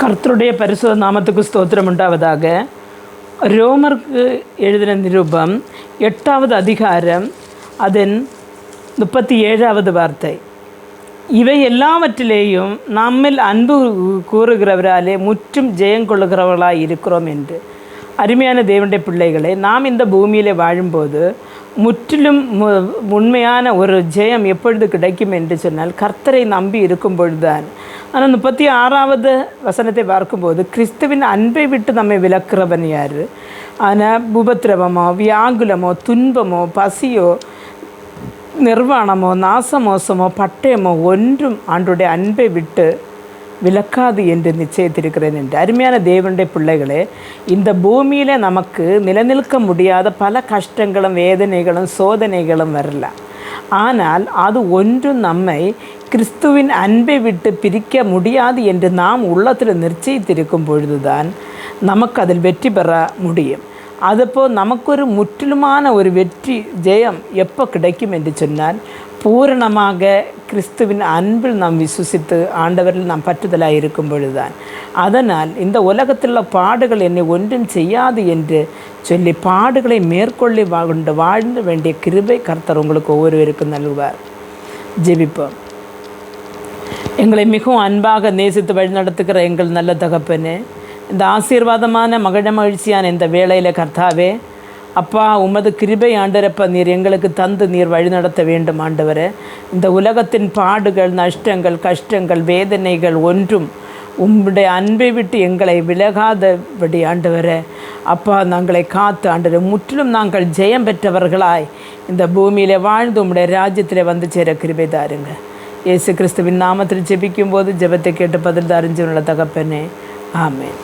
கர்த்தருடைய பரிசுத்த நாமத்துக்கு ஸ்தோத்திரம் உண்டாவதாக. ரோமருக்கு எழுதின நிருபம் எட்டாவது அதிகாரம் அதன் முப்பத்தி ஏழாவது வார்த்தை. இவை எல்லாவற்றிலேயும் நம்மில் அன்பு கூறுகிறவராலே முற்றும் ஜெயம் ஜெயங்கொள்ளுகிறவர்களாய் இருக்கிறோம் என்று. அருமையான தேவனுடைய பிள்ளைகளை நாம் இந்த பூமியில் வாழும்போது முற்றிலும் உண்மையான ஒரு ஜெயம் எப்பொழுது கிடைக்கும் என்று சொன்னால் கர்த்தரை நம்பி இருக்கும் பொழுதுதான் ஆனால் முப்பத்தி ஆறாவது வசனத்தை பார்க்கும்போது கிறிஸ்துவின் அன்பை விட்டு நம்மை விளக்குறவன் யார்? ஆனால் உபத்திரவமோ வியாகுலமோ துன்பமோ பசியோ நிர்வாணமோ நாசமோசமோ பட்டயமோ ஒன்றும் ஆண்டுடைய அன்பை விட்டு விளக்காது என்று நிச்சயத்திருக்கிறேன் என்று. அருமையான தேவனுடைய பிள்ளைகளே இந்த பூமியில் நமக்கு நிலநிற்க முடியாத பல கஷ்டங்களும் வேதனைகளும் சோதனைகளும் வரலாம் ஆனால் அது ஒன்றும் நம்மை கிறிஸ்துவின் அன்பை விட்டு பிரிக்க முடியாது என்று நாம் உள்ளத்தில் நிச்சயித்திருக்கும் பொழுதுதான் நமக்கு அதில் வெற்றி பெற முடியும். அதுபோல் நமக்கு ஒரு முற்றிலுமான ஒரு வெற்றி ஜெயம் எப்போ கிடைக்கும் என்று சொன்னால் பூரணமாக கிறிஸ்துவின் அன்பில் நாம் விசுவசித்து ஆண்டவரில் நாம் பற்றுதலாக இருக்கும் பொழுதுதான் அதனால் இந்த உலகத்தில் பாடுகள் என்னை ஒன்றும் செய்யாது என்று சொல்லி பாடுகளை மேற்கொள்ளி வாழ்ந்து வாழ்ந்து வேண்டிய கிருபை கர்த்தர் உங்களுக்கு ஒவ்வொருவருக்கும் நல்குவார். ஜெபிப்போம். எங்களை மிகவும் அன்பாக நேசித்து வழிநடத்துகிற எங்கள் நல்ல தகப்பனு இந்த ஆசீர்வாதமான மகிழ மகிழ்ச்சியான இந்த வேளையில் கர்த்தாவே அப்பா உமது கிருபை ஆண்டரப்ப நீர் எங்களுக்கு தந்து நீர் வழிநடத்த வேண்டும் ஆண்டவரே. இந்த உலகத்தின் பாடுகள் நஷ்டங்கள் கஷ்டங்கள் வேதனைகள் ஒன்றும் உம்முடைய அன்பை விட்டு எங்களை விலகாதபடி ஆண்டவரே. அப்பா நாங்களை காத்து ஆண்டவரே முற்றிலும் நாங்கள் ஜெயம் பெற்றவர்களாய் இந்த பூமியில் வாழ்ந்து உம்முடைய ராஜ்யத்தில் வந்து சேர கிருபை தாருங்க. இயேசு கிறிஸ்துவின் நாமத்தில் ஜெபிக்கும் போது ஜெபத்தை கேட்டு பதில் தாரிஞ்சு உள்ள தகப்பனே. ஆமேன்.